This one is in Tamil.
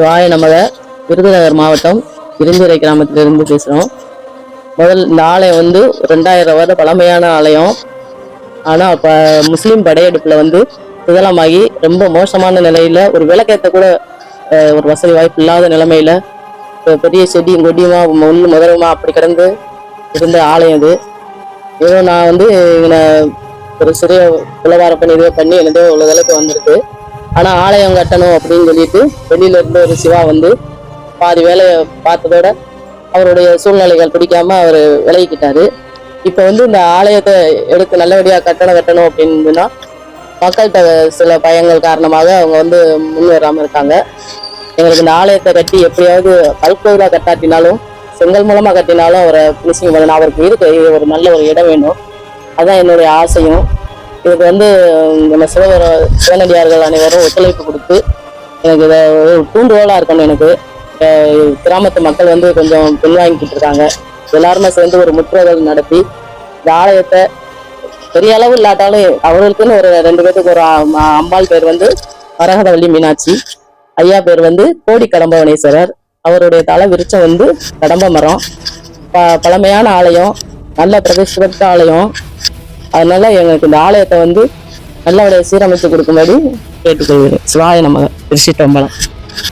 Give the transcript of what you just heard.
சிவாய நமக. விருதுநகர் மாவட்டம் இருந்துரை கிராமத்திலிருந்து பேசுகிறோம் முதல் இந்த ஆலயம் வந்து ரெண்டாயிரம் வருட பழமையான ஆலயம். ஆனால் இப்போ முஸ்லீம் படையெடுப்பில் வந்து சிதலமாகி ரொம்ப மோசமான நிலையில் ஒரு விளக்கேற்ற கூட ஒரு வசதி வாய்ப்பு இல்லாத நிலைமையில் இப்போ பெரிய செடியும் கொடியுமா முள் முதலுமா அப்படி கிடந்து இருந்த ஆலயம் இது ஏதோ நான் வந்து இங்கே ஒரு சிறிய விளவார பண்ணி இதுவே பண்ணி எனதோ உள்ள அளவுக்கு வந்திருக்கு. ஆனால் ஆலயம் கட்டணும் அப்படின்னு சொல்லிட்டு வெளியில இருந்து ஒரு சிவா வந்து பாதி வேலையை பார்த்ததோட அவருடைய சூழ்நிலைகள் பிடிக்காம அவர் விலகிக்கிட்டாரு. இப்போ வந்து இந்த ஆலயத்தை எடுத்து நல்லபடியாக கட்டணம் கட்டணும் அப்படின்னா மக்கள்கிட்ட சில பயங்கள் காரணமாக அவங்க வந்து முன் வராமல் இருக்காங்க. எங்களுக்கு இந்த ஆலயத்தை கட்டி எப்படியாவது கல்கோவிலாக கட்டாட்டினாலும் செங்கல் மூலமாக கட்டினாலும் அவரை பினிஷிங் பண்ணணும் அவருக்கு இருக்க ஒரு நல்ல ஒரு இடம் வேணும். அதான் என்னுடைய ஆசையும். இதுக்கு வந்து நம்ம சிவகர சிவனடியார்கள் அனைவரும் ஒத்துழைப்பு கொடுத்து எனக்கு இதை ஒரு தூண்டுகோலாக இருக்கணும் எனக்கு. கிராமத்து மக்கள் வந்து கொஞ்சம் பின்வாங்கிக்கிட்டு இருக்காங்க. எல்லாருமே சேர்ந்து ஒரு முற்றுகைகள் நடத்தி இந்த ஆலயத்தை பெரிய அளவு இல்லாட்டாலும் அவர்களுக்குன்னு ஒரு ரெண்டு பேத்துக்கு ஒரு அம்பாள் பேர் வந்து வரகதவள்ளி மீனாட்சி. ஐயா பேர் வந்து கோடி கடம்பவனேஸ்வரர். அவருடைய தலை விருச்சம் வந்து கடம்ப மரம் ப பழமையான ஆலயம் நல்ல பிரதிஷ்ட ஆலயம். அதனால எங்களுக்கு இந்த ஆலயத்தை வந்து நல்லபடியாக சீரமைத்து கொடுக்கும்படி கேட்டுக்கொள்கிறேன். சிவாய நம்ம திருச்சிட்டம்பலம்